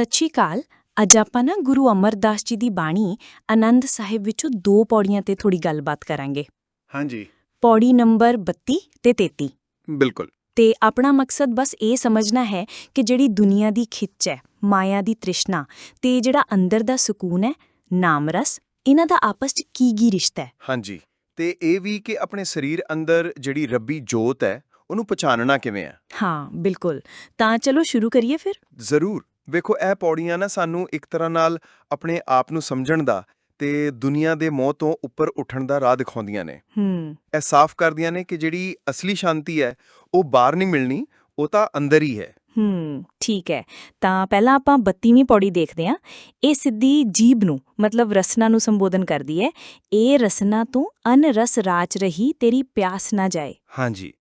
ਸ਼੍ਰੀ ਅਕਾਲ ਅੱਜ ਆਪਾਂ ਨਾ ਗੁਰੂ ਅਮਰਦਾਸ ਜੀ ਦੀ ਬਾਣੀ ਆਨੰਦ ਸਾਹਿਬ ਵਿੱਚੋਂ ਦੋ ਪੌੜੀਆਂ ਤੇ ਥੋੜੀ ਗੱਲਬਾਤ ਕਰਾਂਗੇ। ਹਾਂਜੀ। ਪੌੜੀ ਨੰਬਰ 32 ਤੇ 33 ਬਿਲਕੁਲ। ਤੇ ਆਪਣਾ ਮਕਸਦ ਬਸ ਇਹ ਸਮਝਣਾ ਹੈ ਕਿ ਜਿਹੜੀ ਦੁਨੀਆ ਦੀ ਖਿੱਚ ਹੈ ਮਾਇਆ ਦੀ ਤ੍ਰਿਸ਼ਨਾ ਤੇ ਜਿਹੜਾ ਅੰਦਰ ਦਾ ਸਕੂਨ ਹੈ ਨਾਮ ਰਸ ਇਹਨਾਂ ਦਾ ਆਪਸ 'ਚ ਕੀ ਕੀ ਰਿਸ਼ਤਾ ਹੈ? ਹਾਂਜੀ। ਤੇ ਇਹ ਵੀ ਕਿ ਆਪਣੇ ਸਰੀਰ ਅੰਦਰ ਜਿਹੜੀ ਰੱਬੀ ਜੋਤ ਹੈ ਉਹਨੂੰ ਪਛਾਣਨਾ ਕਿਵੇਂ ਹੈ? ਹਾਂ ਬਿਲਕੁਲ। ਤਾਂ ਚਲੋ ਸ਼ੁਰੂ ਕਰੀਏ ਫਿਰ? ਜ਼ਰੂਰ। ਵੇਖੋ ਇਹ ਪੌੜੀਆਂ ਨਾ ਸਾਨੂੰ ਇੱਕ ਤਰ੍ਹਾਂ ਨਾਲ ਆਪਣੇ ਆਪ ਨੂੰ ਸਮਝਣ ਦਾ ਤੇ ਦੁਨੀਆ ਦੇ ਮੋਹ ਤੋਂ ਉੱਪਰ ਉੱਠਣ ਦਾ ਰਾਹ ਦਿਖਾਉਂਦੀਆਂ ਨੇ। ਹੂੰ। ਇਹ ਸਾਫ਼ ਕਰਦੀਆਂ ਨੇ ਕਿ ਜਿਹੜੀ ਅਸਲੀ ਸ਼ਾਂਤੀ ਹੈ ਉਹ ਬਾਹਰ ਨਹੀਂ ਮਿਲਣੀ ਉਹ ਤਾਂ ਅੰਦਰ ਹੀ ਹੈ। ਹੂੰ ਠੀਕ ਹੈ। ਤਾਂ ਪਹਿਲਾਂ ਆਪਾਂ 32ਵੀਂ ਪੌੜੀ ਦੇਖਦੇ ਹਾਂ। ਇਹ ਸਿੱਧੀ ਜੀਬ ਨੂੰ ਮਤਲਬ ਰਸਨਾ ਨੂੰ ਸੰਬੋਧਨ ਕਰਦੀ ਹੈ। ਇਹ ਰਸਨਾ ਤੂੰ ਅਨ ਰਸ ਰਾਚ ਰਹੀ ਤੇਰੀ ਪਿਆਸ ਨਾ ਜਾਏ। ਹਾਂਜੀ।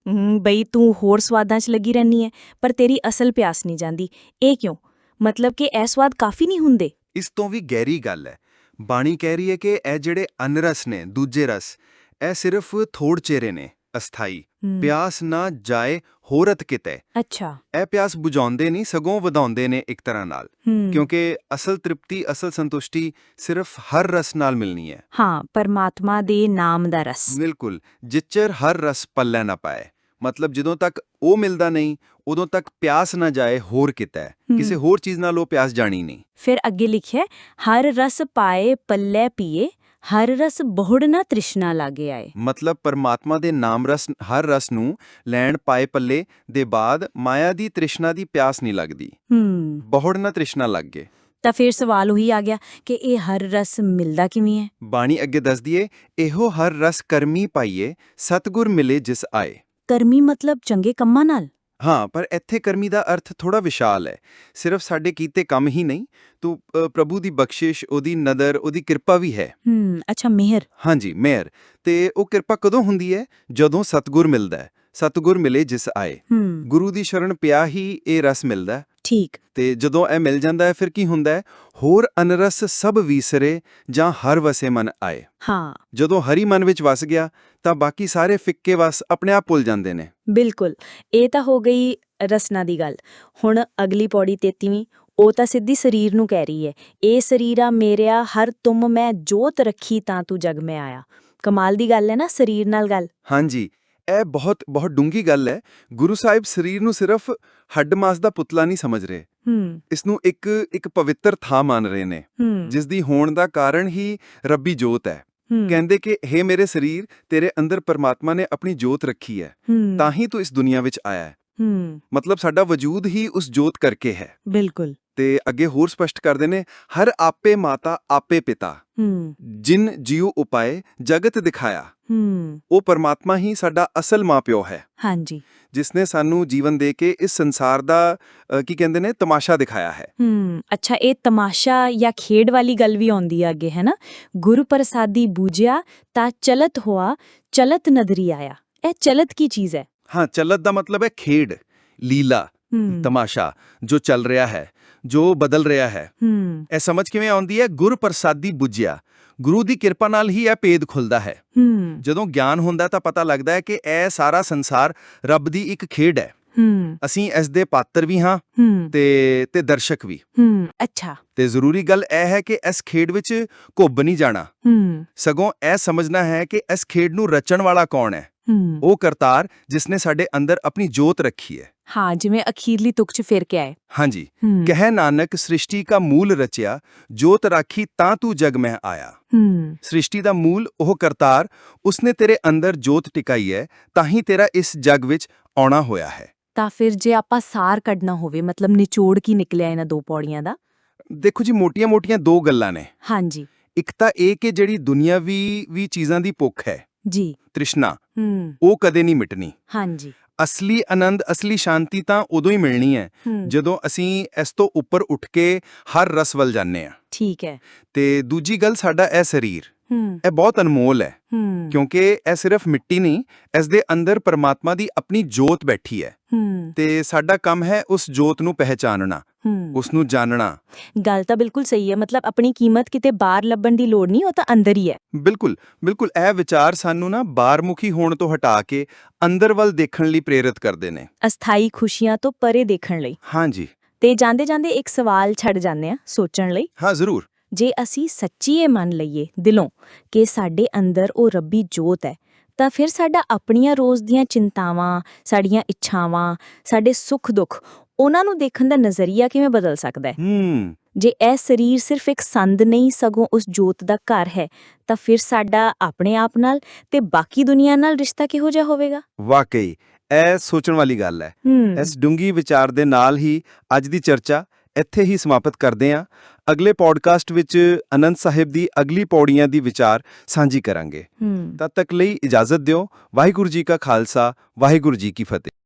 ਬਈ ਤੂੰ ਹੋਰ ਸਵਾਦਾਂ 'ਚ ਲੱਗੀ ਰਹਿਨੀ ਹੈ ਪਰ ਤੇਰੀ ਅਸਲ ਪਿਆਸ ਨਹੀਂ ਜਾਂਦੀ। ਇਹ ਕਿਉਂ? ਮਤਲਬ ਕਿ ਇਹ ਸਵਾਦ ਕਾਫੀ ਨਹੀਂ ਹੁੰਦੇ। ਇਸ ਤੋਂ ਵੀ ਗਹਿਰੀ ਗੱਲ ਹੈ। ਬਾਣੀ ਕਹਿ ਰਹੀ ਹੈ ਕਿ ਇਹ ਜਿਹੜੇ ਅਨਰਸ ਨੇ ਦੂਜੇ ਰਸ ਇਹ ਸਿਰਫ ਥੋੜ ਚਿਹਰੇ ਨੇ ਅਸਥਾਈ। ਪਿਆਸ ਨਾ ਜਾਏ ਹੋਰਤ ਕਿਤੇ। ਅੱਛਾ। ਇਹ ਪਿਆਸ ਬੁਝਾਉਂਦੇ ਨਹੀਂ ਸਗੋਂ ਵਧਾਉਂਦੇ ਨੇ ਇੱਕ ਤਰ੍ਹਾਂ ਨਾਲ। ਕਿਉਂਕਿ ਅਸਲ ਤ੍ਰਿਪਤੀ ਅਸਲ ਸੰਤੁਸ਼ਟੀ ਸਿਰਫ ਹਰ ਰਸ ਨਾਲ ਮਿਲਣੀ ਹੈ। ਹਾਂ ਪਰਮਾਤਮਾ ਦੇ ਨਾਮ ਦਾ ਰਸ। ਬਿਲਕੁਲ। ਜਿੱਚਰ ਹਰ ਰਸ ਪੱਲੇ ਨਾ ਪਾਏ। ਮਤਲਬ ਜਦੋਂ ਤੱਕ ਉਹ ਮਿਲਦਾ ਨਹੀਂ ਉਦੋਂ ਤੱਕ ਪਿਆਸ ਨਾ ਜਾਏ ਹੋਰ ਕਿਤੇ। ਕਿਸੇ ਹੋਰ ਚੀਜ਼ ਨਾਲ ਉਹ ਪਿਆਸ ਜਾਣੀ ਨਹੀਂ। ਫਿਰ ਅੱਗੇ ਲਿਖਿਆ ਹਰ ਰਸ ਪਾਏ ਪੱਲੇ ਪੀਏ ਹਰ ਰਸ ਬਹੁੜ ਨਾ ਤ੍ਰਿਸ਼ਨਾ ਲਾਗੇ ਆਏ। ਮਤਲਬ ਪਰਮਾਤਮਾ ਦੇ ਨਾਮ ਰਸ ਹਰ ਰਸ ਨੂੰ ਲੈਣ ਪਾਏ ਪੱਲੇ ਦੇ ਬਾਅਦ ਮਾਇਆ ਦੀ ਤ੍ਰਿਸ਼ਨਾ ਦੀ ਪਿਆਸ ਨਹੀਂ ਲੱਗਦੀ। ਹੂੰ। ਬਹੁੜ ਨਾ ਤ੍ਰਿਸ਼ਨਾ ਲੱਗ। ਗਏ ਤਾਂ ਫਿਰ ਸਵਾਲ ਉਹੀ ਆ ਗਿਆ ਕਿ ਇਹ ਹਰ ਰਸ ਮਿਲਦਾ ਕਿਵੇਂ ਹੈ? ਬਾਣੀ ਅੱਗੇ ਦੱਸਦੀ ਏ ਇਹੋ ਹਰ ਰਸ ਕਰਮੀ ਪਾਈਏ ਸਤਗੁਰ ਮਿਲੇ ਜਿਸ ਆਏ। ਕਰਮੀ ਮਤਲਬ ਚੰਗੇ ਕੰਮਾਂ ਨਾਲ? ਹਾਂ ਪਰ ਇੱਥੇ ਕਰਮੀ ਦਾ ਅਰਥ ਥੋੜਾ ਵਿਸ਼ਾਲ ਹੈ। ਸਿਰਫ ਸਾਡੇ ਕੀਤੇ ਕੰਮ ਹੀ ਨਹੀਂ ਤੂੰ ਪ੍ਰਭੂ ਦੀ ਬਖਸ਼ਿਸ਼ ਉਹਦੀ ਨਦਰ ਉਹਦੀ ਕਿਰਪਾ ਵੀ ਹੈ। ਹੂੰ ਅੱਛਾ ਮਿਹਰ। ਹਾਂਜੀ ਮਿਹਰ। ਤੇ ਉਹ ਕਿਰਪਾ ਕਦੋਂ ਹੁੰਦੀ ਹੈ? ਜਦੋਂ ਸਤਗੁਰ ਮਿਲਦਾ ਹੈ। ਸਤਗੁਰ ਮਿਲੇ ਜਿਸ ਆਏ। ਗੁਰੂ ਦੀ ਸ਼ਰਨ ਪਿਆ ਹੀ ਇਹ ਰਸ ਮਿਲਦਾ ਠੀਕ। ਤੇ ਜਦੋਂ ਇਹ ਮਿਲ ਜਾਂਦਾ ਹੈ ਫਿਰ ਕੀ ਹੁੰਦਾ ਹੈ? ਹੋਰ ਅਨਰਸ ਸਭ ਵੀਸਰੇ ਜਾਂ ਹਰ ਵਸੇ ਮਨ ਆਏ। ਹਾਂ। ਜਦੋਂ ਹਰੀ ਮਨ ਵਿੱਚ ਵਸ ਗਿਆ ਤਾਂ ਬਾਕੀ ਸਾਰੇ ਫਿੱਕੇ ਵਸ ਆਪਣੇ ਆਪ ਭੁੱਲ ਜਾਂਦੇ ਨੇ। ਬਿਲਕੁਲ। ਇਹ ਤਾਂ ਹੋ ਗਈ ਰਸਨਾ ਦੀ ਗੱਲ। ਹੁਣ ਅਗਲੀ ਪੌੜੀ 33ਵੀਂ ਉਹ ਤਾਂ ਸਿੱਧੀ ਸਰੀਰ ਨੂੰ ਕਹਿ ਰਹੀ ਹੈ। ਇਹ ਸਰੀਰਾ ਮੇਰਿਆ ਹਰ ਤੁਮ ਮੈਂ ਜੋਤ ਰੱਖੀ ਤਾਂ ਤੂੰ ਜਗ ਮੈਂ ਆਇਆ। ਕਮਾਲ ਦੀ ਗੱਲ ਹੈ ਨਾ ਸਰੀਰ ਨਾਲ ਗੱਲ। ਹਾਂਜੀ। ਇਹ ਬਹੁਤ ਬਹੁਤ ਡੂੰਗੀ ਗੱਲ ਹੈ। ਗੁਰੂ ਸਾਹਿਬ ਸਰੀਰ ਨੂੰ ਸਿਰਫ ਹੱਡ ਮਾਸ ਦਾ ਪੁਤਲਾ ਨਹੀਂ ਸਮਝ ਰਹੇ। ਹੂੰ। ਇਸ ਨੂੰ ਇੱਕ ਇੱਕ ਪਵਿੱਤਰ ਥਾਂ ਮੰਨ ਰਹੇ ਨੇ। ਹੂੰ। ਜਿਸ ਦੀ ਹੋਣ ਦਾ ਕਾਰਨ ਹੀ ਰੱਬੀ ਜੋਤ ਹੈ। ਹੂੰ, ਕਹਿੰਦੇ ਕਿ हे ਮੇਰੇ ਸਰੀਰ ਤੇਰੇ ਅੰਦਰ ਪਰਮਾਤਮਾ ਨੇ ਆਪਣੀ ਜੋਤ ਰੱਖੀ ਹੈ। ਹੂੰ, ਤਾਂ ਹੀ ਤੂੰ ਇਸ ਦੁਨੀਆ ਵਿੱਚ ਆਇਆ ਹੈ। ਹੂੰ। ਮਤਲਬ ਸਾਡਾ ਵਜੂਦ ਹੀ ਉਸ ਜੋਤ ਕਰਕੇ ਹੈ। ਬਿਲਕੁਲ। ਤੇ ਅੱਗੇ ਹੋਰ ਸਪਸ਼ਟ ਕਰਦੇ ਨੇ ਹਰ ਆਪੇ ਮਾਤਾ ਆਪੇ ਪਿਤਾ। ਹੂੰ। ਜਿਨ ਜੀਉ ਉਪਾਏ ਜਗਤ ਦਿਖਾਇਆ। ਹੂੰ। ਉਹ ਪਰਮਾਤਮਾ ਹੀ ਸਾਡਾ ਅਸਲ ਮਾਪਿਓ ਹੈ। ਹਾਂਜੀ। ਜਿਸ ਨੇ ਸਾਨੂੰ ਜੀਵਨ ਦੇ ਕੇ ਇਸ ਸੰਸਾਰ ਦਾ ਕੀ ਕਹਿੰਦੇ ਨੇ ਤਮਾਸ਼ਾ ਦਿਖਾਇਆ ਹੈ। ਹੂੰ। ਅੱਛਾ ਇਹ ਤਮਾਸ਼ਾ ਜਾਂ ਖੇਡ ਵਾਲੀ ਗੱਲ ਵੀ ਆਉਂਦੀ ਆ ਅੱਗੇ ਹੈ ਨਾ? ਗੁਰੂ ਪ੍ਰਸਾਦੀ ਬੂਝਿਆ ਤਾਂ ਚਲਤ ਹੋਆ ਚਲਤ ਨਦਰੀ ਆਇਆ। ਇਹ ਚਲਤ ਕੀ ਚੀਜ਼ ਹੈ? ਹਾਂ ਚਲਤ ਦਾ ਮਤਲਬ ਹੈ ਖੇਡ ਲੀਲਾ ਤਮਾਸ਼ਾ ਜੋ ਚੱਲ ਰਿਹਾ ਹੈ। ਜੋ ਬਦਲ ਰਿਹਾ ਹੈ। ਇਹ ਸਮਝ ਕਿਵੇਂ ਆਉਂਦੀ ਹੈ? ਗੁਰ ਪ੍ਰਸਾਦੀ ਬੁੱਝਿਆ। ਗੁਰੂ ਦੀ ਕਿਰਪਾ ਨਾਲ ਹੀ ਇਹ ਭੇਦ ਖੁੱਲਦਾ ਹੈ। ਜਦੋਂ ਗਿਆਨ ਹੁੰਦਾ ਤਾਂ ਪਤਾ ਲੱਗਦਾ ਹੈ ਕਿ ਇਹ ਸਾਰਾ ਸੰਸਾਰ ਰੱਬ ਦੀ ਇੱਕ ਖੇਡ ਹੈ। ਅਸੀਂ ਇਸ ਦੇ ਪਾਤਰ ਵੀ ਹਾਂ ਤੇ ਤੇ ਦਰਸ਼ਕ ਵੀ। ਅੱਛਾ। ਤੇ ਜ਼ਰੂਰੀ ਗੱਲ ਇਹ ਹੈ ਕਿ ਇਸ ਖੇਡ ਵਿੱਚ ਘੁੱਬ ਨਹੀਂ ਜਾਣਾ। ਸਗੋਂ ਇਹ ਸਮਝਣਾ ਹੈ ਕਿ ਇਸ ਖੇਡ ਨੂੰ ਰਚਣ ਵਾਲਾ ਕੌਣ ਹੂੰ। ਉਹ ਕਰਤਾਰ ਜਿਸ ਨੇ ਸਾਡੇ ਅੰਦਰ ਆਪਣੀ ਜੋਤ ਰੱਖੀ ਹੈ। ਹਾਂ ਜਿਵੇਂ ਅਖੀਰਲੀ ਤੁਕ ਚ ਫਿਰ ਕੇ ਆਏ। ਹਾਂਜੀ। ਕਹਿ ਨਾਨਕ ਸ੍ਰਿਸ਼ਟੀ ਦਾ ਮੂਲ ਰਚਿਆ ਜੋਤ ਰਾਖੀ ਤਾਂ ਤੂੰ ਜਗ ਮੈਂ ਆਇਆ। ਹੂੰ। ਸ੍ਰਿਸ਼ਟੀ ਦਾ ਮੂਲ ਉਹ ਕਰਤਾਰ ਉਸਨੇ ਤੇਰੇ ਅੰਦਰ ਜੋਤ ਟਿਕਾਈ ਹੈ ਤਾਂ ਹੀ ਤੇਰਾ ਇਸ ਜਗ ਵਿੱਚ ਆਉਣਾ ਹੋਇਆ ਹੈ। ਤਾਂ ਫਿਰ ਜੇ ਆਪਾਂ ਸਾਰ ਕੱਢਣਾ ਹੋਵੇ ਮਤਲਬ ਨਿਚੋੜ ਕੀ ਨਿਕਲਿਆ ਇਹਨਾਂ ਦੋ ਪੌੜੀਆਂ ਦਾ? ਦੇਖੋ ਜੀ ਮੋਟੀਆਂ-ਮੋਟੀਆਂ ਦੋ ਗੱਲਾਂ ਨੇ। ਹਾਂਜੀ। ਇੱਕ ਤਾਂ ਇਹ ਕਿ ਜਿਹੜੀ ਦੁਨੀਆਵੀ ਵੀ ਚੀਜ਼ਾਂ ਦੀ ਭੁੱਖ ਹੈ ਜੀ। ਤ੍ਰਿਸ਼ਨਾ। ਹੂੰ। ਉਹ ਕਦੇ ਨਹੀਂ ਮਿਟਣੀ। ਹਾਂਜੀ। ਅਸਲੀ ਆਨੰਦ ਅਸਲੀ ਸ਼ਾਂਤੀ ਤਾਂ ਉਦੋਂ ਹੀ ਮਿਲਣੀ ਹੈ ਹੂੰ। ਜਦੋਂ ਅਸੀਂ ਇਸ ਤੋਂ ਉੱਪਰ ਉੱਠ ਕੇ ਹਰ ਰਸ ਵੱਲ ਜਾਂਦੇ ਆ ਠੀਕ ਹੈ। ਤੇ ਦੂਜੀ ਗੱਲ ਸਾਡਾ ਇਹ ਸਰੀਰ ਹੂੰ। ਇਹ ਬਹੁਤ ਅਨਮੋਲ ਹੈ। ਹੂੰ। ਕਿਉਂਕਿ ਇਹ ਸਿਰਫ ਮਿੱਟੀ ਨਹੀਂ ਇਸ ਦੇ ਅੰਦਰ ਪਰਮਾਤਮਾ ਦੀ ਆਪਣੀ ਜੋਤ ਬੈਠੀ ਹੈ। ਹੂੰ। ਤੇ ਸਾਡਾ ਕੰਮ ਹੈ ਉਸ ਜੋਤ ਨੂੰ ਪਹਿਚਾਨਣਾ। ਹੂੰ ਉਸ ਨੂੰ ਜਾਣਨਾ ਗੱਲ ਤਾਂ ਬਿਲਕੁਲ ਸਹੀ ਹੈ ਮਤਲਬ ਆਪਣੀ ਕੀਮਤ ਕਿਤੇ ਬਾਹਰ ਲੱਭਣ ਦੀ ਲੋੜ ਨਹੀਂ ਉਹ ਤਾਂ ਅੰਦਰ ਹੀ ਹੈ। ਬਿਲਕੁਲ ਬਿਲਕੁਲ ਇਹ ਵਿਚਾਰ ਸਾਨੂੰ ਨਾ ਬਾਹਰਮੁਖੀ ਹੋਣ ਤੋਂ ਹਟਾ ਕੇ ਅੰਦਰ ਵੱਲ ਦੇਖਣ ਲਈ ਪ੍ਰੇਰਿਤ ਕਰਦੇ ਨੇ। ਅਸਥਾਈ ਖੁਸ਼ੀਆਂ ਤੋਂ ਪਰੇ ਦੇਖਣ ਲਈ। ਹਾਂਜੀ। ਤੇ ਜਾਂਦੇ ਜਾਂਦੇ ਇੱਕ ਸਵਾਲ ਛੱਡ ਜਾਂਦੇ ਆ ਸੋਚਣ ਲਈ। ਹਾਂ ਜ਼ਰੂਰ। ਜੇ ਅਸੀਂ ਸੱਚੀ ਇਹ ਮੰਨ ਲਈਏ ਦਿਲੋਂ ਕਿ ਸਾਡੇ ਅੰਦਰ ਉਹ ਰੱਬੀ ਜੋਤ ਹੈ ਤਾਂ ਫਿਰ ਸਾਡਾ ਆਪਣੀਆਂ ਰੋਜ਼ ਦੀਆਂ ਚਿੰਤਾਵਾਂ ਸਾਡੀਆਂ ਇੱਛਾਵਾਂ ਸਾਡੇ ਸੁੱਖ ਦੁੱਖ ਉਹਨਾਂ ਨੂੰ ਦੇਖਣ ਦਾ ਨਜ਼ਰੀਆ ਕਿਵੇਂ ਬਦਲ ਸਕਦਾ ਹੈ? ਹੂੰ। ਜੇ ਇਹ ਸਰੀਰ ਸਿਰਫ ਇੱਕ ਸੰਦ ਨਹੀਂ ਸਗੋਂ ਉਸ ਜੋਤ ਦਾ ਘਰ ਹੈ ਤਾਂ ਫਿਰ ਸਾਡਾ ਆਪਣੇ ਆਪ ਨਾਲ ਤੇ ਬਾਕੀ ਦੁਨੀਆ ਨਾਲ ਰਿਸ਼ਤਾ ਕਿਹੋ ਜਿਹਾ ਹੋਵੇਗਾ? ਵਾਕਈ ਇਹ ਸੋਚਣ ਵਾਲੀ ਗੱਲ ਹੈ। ਇਸ ਡੂੰਗੀ ਵਿਚਾਰ ਦੇ ਨਾਲ ਹੀ ਅੱਜ ਦੀ ਚਰਚਾ ਇੱਥੇ ਹੀ ਸਮਾਪਤ ਕਰਦੇ ਹਾਂ। ਅਗਲੇ ਪੋਡਕਾਸਟ ਵਿੱਚ ਅਨੰਦ ਸਾਹਿਬ ਦੀ ਅਗਲੀ ਪੌੜੀਆਂ ਦੀ ਵਿਚਾਰ ਸਾਂਝੀ ਕਰਾਂਗੇ। ਤਦ ਤੱਕ ਲਈ ਇਜਾਜ਼ਤ ਦਿਓ। ਵਾਹਿਗੁਰੂ ਜੀ ਕਾ ਖਾਲਸਾ ਵਾਹਿਗੁਰੂ ਜੀ ਕੀ ਫਤਿਹ।